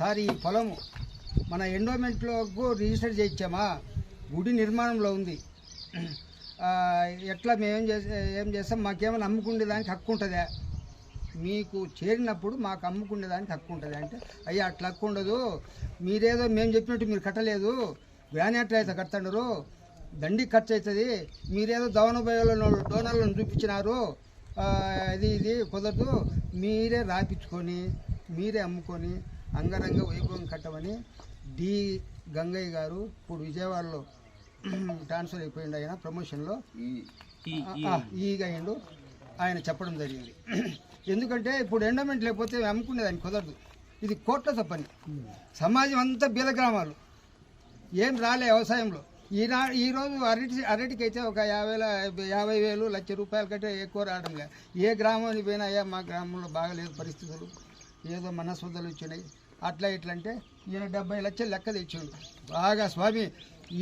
Sir ఈ పొలము మన ఎండోమెంట్లోకి రిజిస్టర్ చేయించామా? గుడి నిర్మాణంలో ఉంది. ఎట్లా మేమేం చేసే ఏం చేస్తాం? మాకేమైనా అమ్ముకునే దానికి హక్కు ఉంటుందా? మీకు చేరినప్పుడు మాకు అమ్ముకునే దానికి హక్కు ఉంటుంది అంటే అయ్యా అట్లా హక్కు ఉండదు. మీరేదో మేము చెప్పినట్టు మీరు కట్టలేదు. వ్యాన్ అయితే కడుతున్నారు దండి ఖర్చు అవుతుంది మీరేదో దవనభయాలను డోనర్లను చూపించినారు. అది ఇది ఇది కుదరదు. మీరే రాపించుకొని మీరే అమ్ముకొని అంగరంగ వైభవం కట్టమని డి గంగయ్య గారు ఇప్పుడు విజయవాడలో ట్రాన్స్ఫర్ అయిపోయింది ఆయన ప్రమోషన్లో. ఈగా అయ్యిండు ఆయన చెప్పడం జరిగింది. ఎందుకంటే ఇప్పుడు ఎండోమెంట్ లేకపోతే అమ్ముకునేదాన్ని కుదరదు. ఇది కోట్ల పని సమాజం అంతా బీద గ్రామాలు. ఏం రాలే వ్యవసాయంలో. ఈనా ఈరోజు అరటి అరటికి అయితే ఒక యాభై యాభై వేలు లక్ష రూపాయల కంటే ఎక్కువ రావడం లేదు. ఏ గ్రామానికి పోయినా అయ్యా మా గ్రామంలో బాగలేదు పరిస్థితులు. ఏదో మనస్వదలు వచ్చినాయి అట్లా ఇట్లా అంటే ఈయన డెబ్బై లక్షలు లెక్క తెచ్చిండు. బాగా స్వామి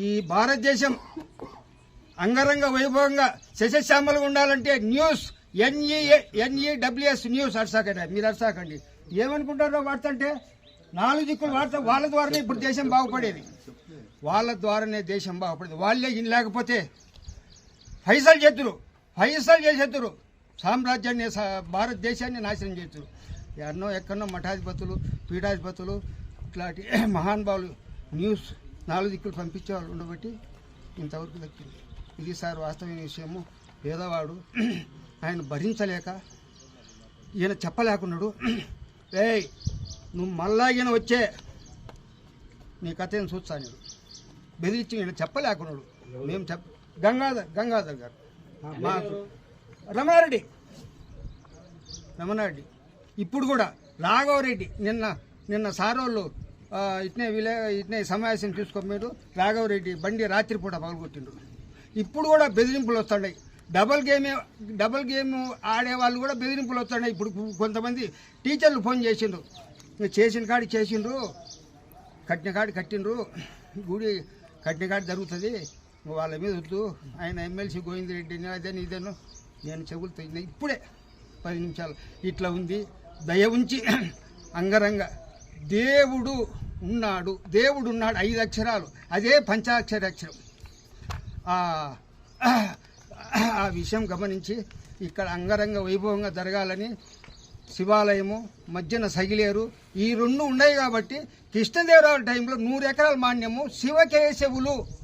ఈ భారతదేశం అంగరంగ వైభవంగా శశశ్యామలుగా ఉండాలంటే news N E N E W S news అర్సాకండి. మీరు అర్సాకండి. ఏమనుకుంటారో వాడుతుంటే నాలుగు దిక్కులు వాడతా వాళ్ళ ద్వారానే ఇప్పుడు దేశం బాగుపడేది. వాళ్ళ ద్వారానే దేశం బాగుపడేది. వాళ్ళే ఇన్ లేకపోతే ఫైసల్ చేతురు ఫైసల్ చేసేతురు సామ్రాజ్యాన్ని భారతదేశాన్ని నాశనం చేతురు ఎన్నో ఎక్కడో మఠాధిపతులు పీఠాధిపతులు ఇట్లాంటి మహానుభావులు న్యూస్ నాలుగు దిక్కులు పంపించే వాళ్ళు ఉండబట్టి ఇంతవరకు దక్కింది. ఇది సార్ వాస్తవమైన విషయము. పేదవాడు ఆయన భరించలేక ఈయన చెప్పలేకున్నాడు. ఏయ్ నువ్వు మళ్ళా ఈయన వచ్చే. నీ కథ ఏం చూస్తాను నేను? బెదిరించి ఈయన చెప్పలేకున్నాడు. మేము చెప్ప గంగాధర్ గంగాధర్ గారు. మాకు రమణారెడ్డి. రమణారెడ్డి. ఇప్పుడు కూడా రాఘవరెడ్డి నిన్న నిన్న సారోళ్ళు ఇట్నే విలే ఇట్నే సమావేశం చూసుకోమేడు రాఘవరెడ్డి బండి రాత్రిపూట పగలగొట్టిండు ఇప్పుడు కూడా బెదిరింపులు వస్తున్నాయి. డబల్ గేమే డబల్ గేమ్ ఆడే వాళ్ళు కూడా బెదిరింపులు వస్తున్నాయి. ఇప్పుడు కొంతమంది టీచర్లు ఫోన్ చేసిండ్రు. చేసిన కాడి చేసిండ్రు. కట్టిన కాడి కట్టిండ్రు. గుడి కట్టిన కాడి జరుగుతుంది. వాళ్ళ మీద వద్దు ఆయన ఎమ్మెల్సీ గోవిందరెడ్డి అదేని ఇదేను నేను చెబుతా ఇప్పుడే పది నిమిషాలు. ఇట్లా ఉంది. దయ ఉంచి అంగరంగ. దేవుడు ఉన్నాడు. దేవుడు ఉన్నాడు ఐదు అక్షరాలు. అదే పంచాక్షర అక్షరం ఆ విషయం గమనించి ఇక్కడ అంగరంగ వైభవంగా జరగాలని శివాలయము మధ్యన సగిలేరు ఈ రెండు ఉన్నాయి కాబట్టి కృష్ణదేవరాయల టైంలో నూరు ఎకరాల మాన్యము శివకేశవులు.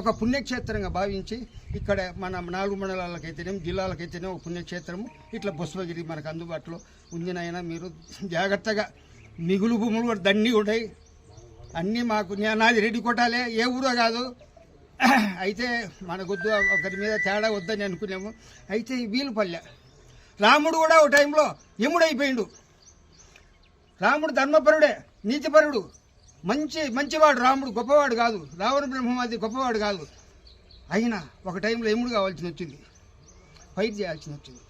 ఒక పుణ్యక్షేత్రంగా భావించి ఇక్కడ మన నాలుగు మండలాలకైతేనేం జిల్లాలకైతేనే ఒక పుణ్యక్షేత్రము. ఇట్లా పుష్పగిరి మనకు అందుబాటులో ఉంది నాయన మీరు జాగ్రత్తగా మిగులు భూములు కూడా దండి ఉంటాయి అన్నీ మాకు నాది రెడ్డి కొట్టాలే ఏ ఊరో కాదు. అయితే మనకొద్దు ఒకరి మీద తేడా వద్దని అనుకున్నాము. అయితే వీలుపల్లె రాముడు కూడా ఒక టైంలో యముడైపోయిండు. రాముడు ధర్మపరుడే నీతిపరుడు. మంచి మంచివాడు రాముడు గొప్పవాడు కాదు. రావణ బ్రహ్మవాది గొప్పవాడు కాదు. అయినా ఒక టైంలో ఎముడు కావాల్సి వచ్చింది. ఫైట్ చేయాల్సి వచ్చింది.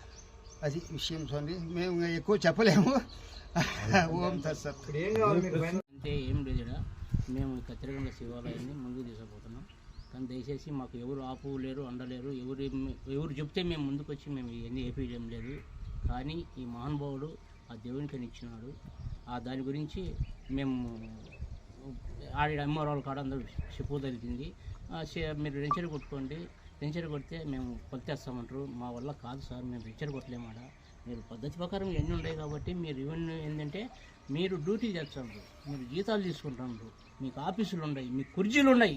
అది విషయం స్వామి మేము ఇంకా ఎక్కువ చెప్పలేము. ఓం తత్సత్ అంటే ఏం లేదు. మేము ఈ కత్తిరగండ శివాలయాన్ని ముందుకు తీసుకుపోతున్నాం. కానీ దయచేసి మాకు ఎవరు ఆపు లేరు అండలేరు ఎవరు ఎవరు చెప్తే మేము ముందుకు వచ్చి మేము ఇవన్నీ ఏపీయడం లేదు. కానీ ఈ మహానుభావుడు ఆ దేవునికి ఇచ్చినాడు. ఆ దాని గురించి మేము ఆడి అమ్మవాళ్ళ కాడ అందరూ చెప్పు తగిలింది. మీరు రెంచర్ కొట్టుకోండి. రెంచర్ కొడితే మేము కొలితేస్తామంటారు మా వల్ల కాదు సార్ మేము రెంచర్ కొట్టలేమాడ మీరు పద్ధతి ప్రకారం ఎన్ని ఉన్నాయి కాబట్టి మీరు ఇవన్నీ ఏంటంటే మీరు డ్యూటీ చేస్తున్నారు మీరు జీతాలు తీసుకుంటున్నారు మీకు ఆఫీసులు ఉన్నాయి మీకు కుర్చీలు ఉన్నాయి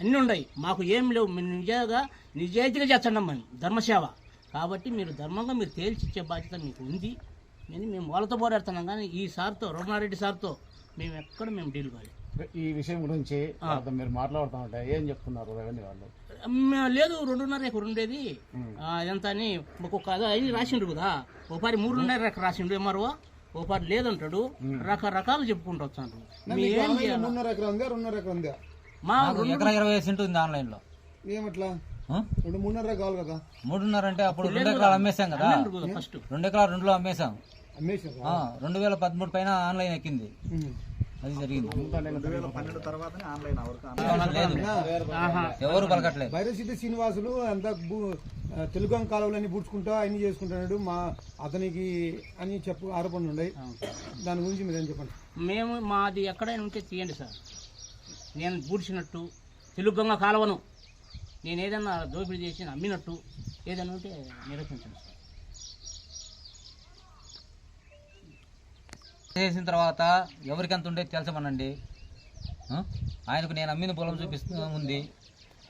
అన్నీ ఉన్నాయి. మాకు ఏం లేవు. మేము నిజంగా నిజాయితీగా చేస్తున్నాం మేము ధర్మసేవ. కాబట్టి మీరు ధర్మంగా మీరు తేల్చిచ్చే బాధ్యత మీకు ఉంది. అని మేము వాళ్ళతో పోరాడుతున్నాం. కానీ ఈ సార్తో రమణారెడ్డి సార్తో మేము ఎక్కడ మేము డీల్ కాలేదు. ఈ విషయం గురించి మీరు మాట్లాడుతూ ఉంటే ఏం చెప్తున్నారు రెవెన్యూ వాళ్ళు? లేదు రెండున్నర ఎకరు ఉండేది. ఎంత అని ఒక్కొక్క అదే అన్ని రాసిండు కదా. ఓ పారి మూడున్నర రాసిండు ఎంఆర్ఓ. ఓ పారి లేదంటాడు. రకరకాలు చెప్పుకుంటూ ఎకరం ఉందా రెండున్నర ఎకరం ఉందా? మా ఎకరా ఇరవై సెంట్ ఉంది ఆన్లైన్లో ఏమట్లా? ఆ? రెండు మూడున్నర కావాలి కదా. మూడున్నర అంటే అప్పుడు రెండు ఎకరాలు అమ్మేశాం కదా. ఫస్ట్ రెండు ఎకరాలు రెండులో అమ్మేశాం. అమ్మేశారు? ఆ, రెండు వేల పదమూడు పైన ఆన్లైన్ ఎక్కింది. అది జరిగింది. ఎవరు పలకట్లేదు. శ్రీనివాసులు అంత తెలుగు కాలువలన్నీ పూడ్చుకుంటా అన్ని చేసుకుంటున్నాడు మా అతనికి అని చెప్పు ఆరోపణలు ఉన్నాయి. దాని గురించి మీరేం చెప్పండి? మేము మాది ఎక్కడైనా ఉంటే తీయండి సార్. నేను పూడ్చినట్టు తెలుగు గంగ కాలువను. నేను ఏదైనా దోపిడీ చేసి అమ్మినట్టు ఏదైనా ఉంటే నిరసించండి సార్. చేసిన తర్వాత ఎవరికి ఎంత ఉండేది తెలుసమనండి? ఆయనకు నేను అమ్మిన పొలం చూపిస్తూ ఉంది.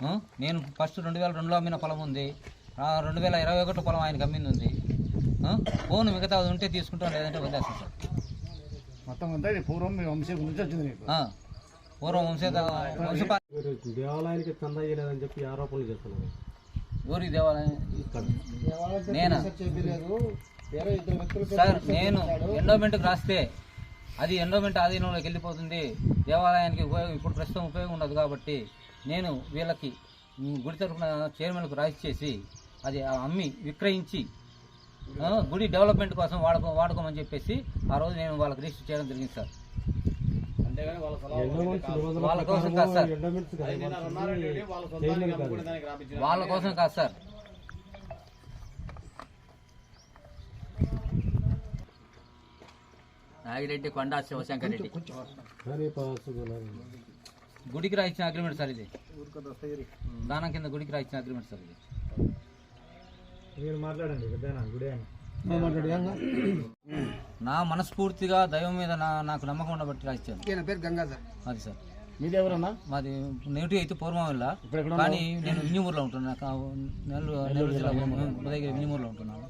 ఆ? నేను ఫస్ట్ రెండు వేల రెండులో అమ్మిన పొలం ఉంది. ఆ రెండు వేల ఇరవై ఒకటి పొలం ఆయనకు అమ్మింది ఉంది. ఆ? ఫోన్ మిగతా ఉంటే తీసుకుంటాం లేదంటే వదిలేస్తాం. సార్ మొత్తం అంతా పూర్వం వంశీ గురించి వచ్చింది. పూర్వం వంశ దేవాలయానికి చందా ఇవ్వలేదని చెప్పి ఆరోపణలు చేస్తున్నారు? ఊరికి దేవాలయం నేనా? సార్ నేను ఎండోమెంట్కి రాస్తే అది ఎండోమెంట్ ఆధీనంలోకి వెళ్ళిపోతుంది. దేవాలయానికి ఉపయోగం ఇప్పుడు ప్రస్తుతం ఉపయోగం ఉండదు కాబట్టి నేను వీళ్ళకి గుడి తరఫున చైర్మన్కు రాసి చేసి అది అమ్మి విక్రయించి ఆ, గుడి డెవలప్మెంట్ కోసం వాడుకో వాడుకోమని చెప్పేసి ఆ రోజు నేను వాళ్ళకి రిజిస్టర్ చేయడం జరిగింది సార్. వాళ్ళ కోసం కాదు సార్. వాళ్ళ కోసం కాదు సార్. నాగిరెడ్డి కొండా శివశంకర్ రెడ్డి. గుడికి రాయించిన అగ్రిమెంట్ సార్ ఇది. దానం కింద గుడికి రాయించిన అగ్రిమెంట్ సార్ ఇది. మీరు మాట్లాడండి నా మనస్ఫూర్తిగా దైవం మీద నా నాకు నమ్మకం ఉండబట్టి రాయించాను ఈయన పేరు గంగాధర్ అది సార్. మీది ఎవరన్నా? మాది నేటివ్ అయితే పూర్వం వల్ల ఇప్పుడు ఎక్కడ కానీ నేను వింజమూరులో ఉంటున్నా నాకు నెల్లూరు నెల్లూరు జిల్లా ఉదయగిరి వింజమూరులో ఉంటున్నాను.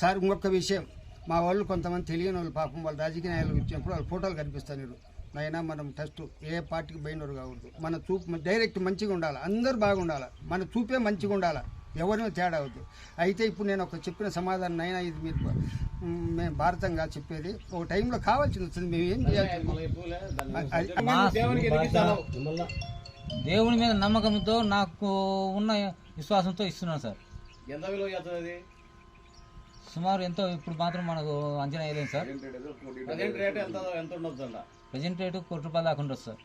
సార్ ఇంకొక విషయం. మా వాళ్ళు కొంతమంది తెలియని వాళ్ళు పాపం వాళ్ళు రాజకీయ నాయకులు ఇచ్చినప్పుడు వాళ్ళ ఫోటోలు కనిపిస్తాను మీరు నైనా మనం టెస్ట్ ఏ పార్టీకి బయనరు కాకూడదు. మన చూపు డైరెక్ట్ మంచిగా ఉండాలి. అందరూ బాగుండాలి. మన చూపే మంచిగా ఉండాలి. ఎవరిని తేడా అవద్దు? అయితే ఇప్పుడు నేను ఒక చెప్పిన సమాధానం అయినా ఇది మీరు మేము భారతంగా చెప్పేది. ఒక టైంలో కావాల్సింది వస్తుంది. మేము ఏం చేయాలి దేవుని మీద నమ్మకంతో నాకు ఉన్న విశ్వాసంతో ఇస్తున్నాను సార్. ఎంత విలువ చేస్తుంది సుమారు ఎంతో ఇప్పుడు మాత్రం మనకు అంచనా వేయలేదు సార్? ప్రజెంట్ రేట్ ఎంత ఎంత ఉండొచ్చు ప్రజెంట్ రేటు కోటి రూపాయలు దాకా ఉండొచ్చు సార్.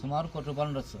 సుమారు కోటి రూపాయలు ఉండొచ్చు